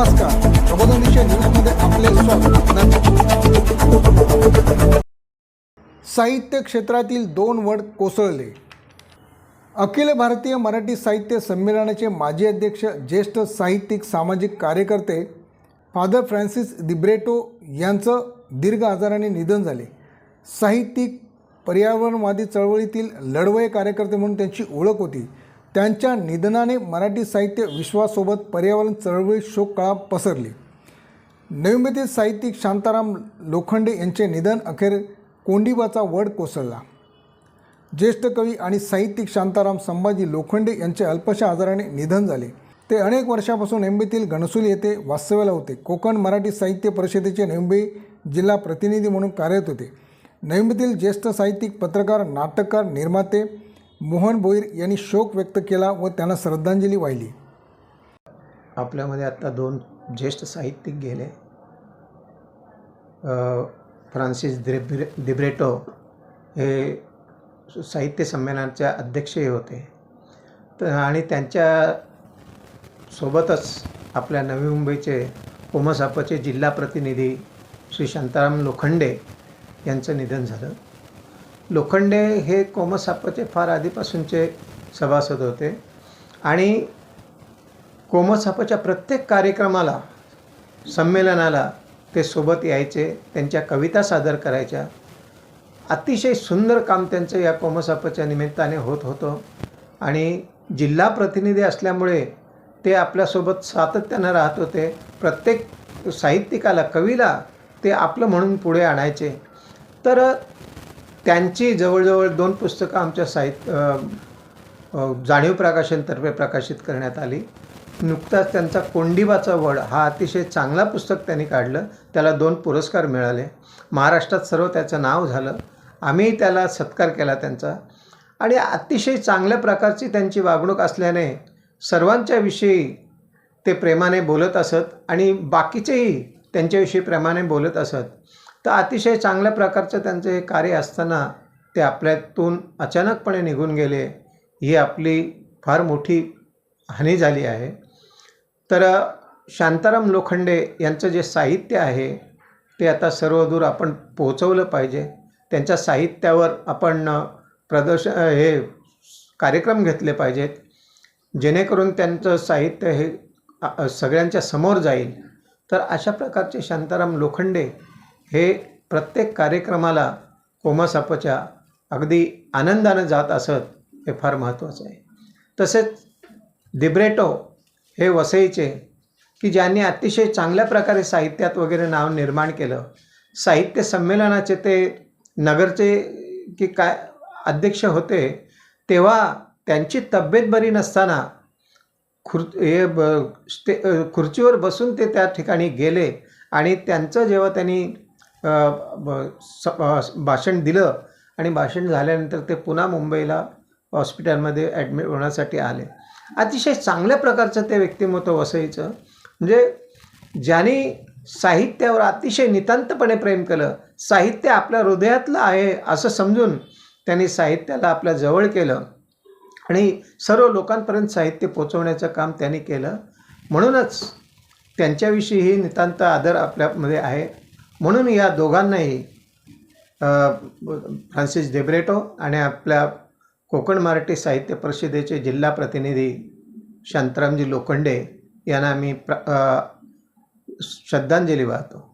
नमस्कार. प्रबोधन दिशा न्यूजमध्ये आपले स्वागत. साहित्य क्षेत्रातील दोन वड कोसळले. अखिल भारतीय मराठी साहित्य संमेलनाचे माजी अध्यक्ष ज्येष्ठ साहित्यिक सामाजिक कार्यकर्ते फादर फ्रान्सिस दिब्रेटो यांचं दीर्घ आजाराने निधन झाले. साहित्यिक पर्यावरणवादी चळवळीतील लढवय कार्यकर्ते म्हणून त्यांची ओळख होती. त्यांच्या निधनाने मराठी साहित्य विश्वासोबत पर्यावरण चळवळीत शोककळा पसरली. नवी साहित्यिक शांताराम लोखंडे यांचे निधन अखेर कोंडिबाचा वड कोसळला. ज्येष्ठ कवी आणि साहित्यिक शांताराम संभाजी लोखंडे यांचे अल्पशा आजाराने निधन झाले. ते अनेक वर्षापासून नेंबेतील घणसोली येथे वास्तव्याला होते. कोकण मराठी साहित्य परिषदेचे नेंबे जिल्हा प्रतिनिधी म्हणून कार्यरत होते. नेंबेतील ज्येष्ठ साहित्यिक पत्रकार नाटककार निर्माते मोहन भोईर यांनी शोक व्यक्त केला व त्यांना श्रद्धांजली वाहिली. आपल्यामध्ये आत्ता दोन ज्येष्ठ साहित्यिक गेले. फ्रान्सिस दिब्रे दिब्रेटो हे साहित्य संमेलनाचे अध्यक्षही होते. तर आणि त्यांच्या सोबतच आपल्या नवी मुंबईचे कोमसापाचे जिल्हा प्रतिनिधी श्री शांताराम लोखंडे यांचं निधन झालं. लोखंडे हे कोमसापचे फार आधीपासूनचे सभासद होते. आणि कोमसापच्या प्रत्येक कार्यक्रमाला संमेलनाला ते सोबत यायचे त्यांच्या कविता सादर करायच्या. अतिशय सुंदर काम त्यांचं या कोमसापच्या निमित्ताने होत होतं. आणि जिल्हा प्रतिनिधी असल्यामुळे ते आपल्यासोबत सातत्यानं राहत होते. प्रत्येक साहित्यिकाला कवीला ते आपलं म्हणून पुढे आणायचे. तर त्यांची जवळजवळ दोन पुस्तकं आमच्या साहित्य जाणीव प्रकाशनतर्फे प्रकाशित करण्यात आली. नुकताच त्यांचा कोंडिबाचा वड हा अतिशय चांगला पुस्तक त्यांनी काढलं. त्याला दोन पुरस्कार मिळाले. महाराष्ट्रात सर्व त्याचं नाव झालं. आम्ही त्याला सत्कार केला त्यांचा. आणि अतिशय चांगल्या प्रकारची त्यांची वागणूक असल्याने सर्वांच्या विषयी ते प्रेमाने बोलत असत आणि बाकीचेही त्यांच्याविषयी प्रेमाने बोलत असत. तर अतिशय चांगल्या प्रकारचं त्यांचं हे कार्य असताना ते आपल्यातून अचानकपणे निघून गेले ही आपली फार मोठी हानी झाली आहे. तर शांताराम लोखंडे यांचं जे साहित्य आहे ते आता सर्वदूर आपण पोहोचवलं पाहिजे. त्यांच्या साहित्यावर आपण प्रदर्श हे कार्यक्रम घेतले पाहिजेत. जेणेकरून त्यांचं साहित्य हे सगळ्यांच्या समोर जाईल. तर अशा प्रकारचे शांताराम लोखंडे हे प्रत्येक कार्यक्रमाला कोमासापच्या अगदी आनंदानं जात असत हे फार महत्त्वाचं आहे. तसेच दिब्रेटो हे वसईचे की ज्यांनी अतिशय चांगल्या प्रकारे साहित्यात वगैरे नाव निर्माण केलं साहित्य संमेलनाचे ते नगरचे की काय अध्यक्ष होते तेव्हा त्यांची तब्येत बरी नसताना खुर हे ब स्टे खुर्चीवर बसून ते त्या ठिकाणी गेले आणि त्यांचं जेव्हा त्यांनी स भाषण दिलं आणि भाषण झाल्यानंतर ते पुन्हा मुंबईला हॉस्पिटलमध्ये ॲडमिट होण्यासाठी आले. अतिशय चांगल्या प्रकारचं ते व्यक्तिमत्व वसईचं. म्हणजे ज्यांनी साहित्यावर अतिशय नितांतपणे प्रेम केलं साहित्य आपल्या हृदयातलं आहे असं समजून त्यांनी साहित्याला आपल्या जवळ केलं आणि सर्व लोकांपर्यंत साहित्य पोचवण्याचं काम त्यांनी केलं. म्हणूनच त्यांच्याविषयी ही नितांत आदर आपल्यामध्ये आहे. म्हणून या दोघांनाही फ्रान्सिस डेब्रेटो आणि आपल्या कोकण मराठी साहित्य परिषदेचे जिल्हा प्रतिनिधी शांतारामजी लोखंडे यांना मी प्र श्रद्धांजली वाहतो.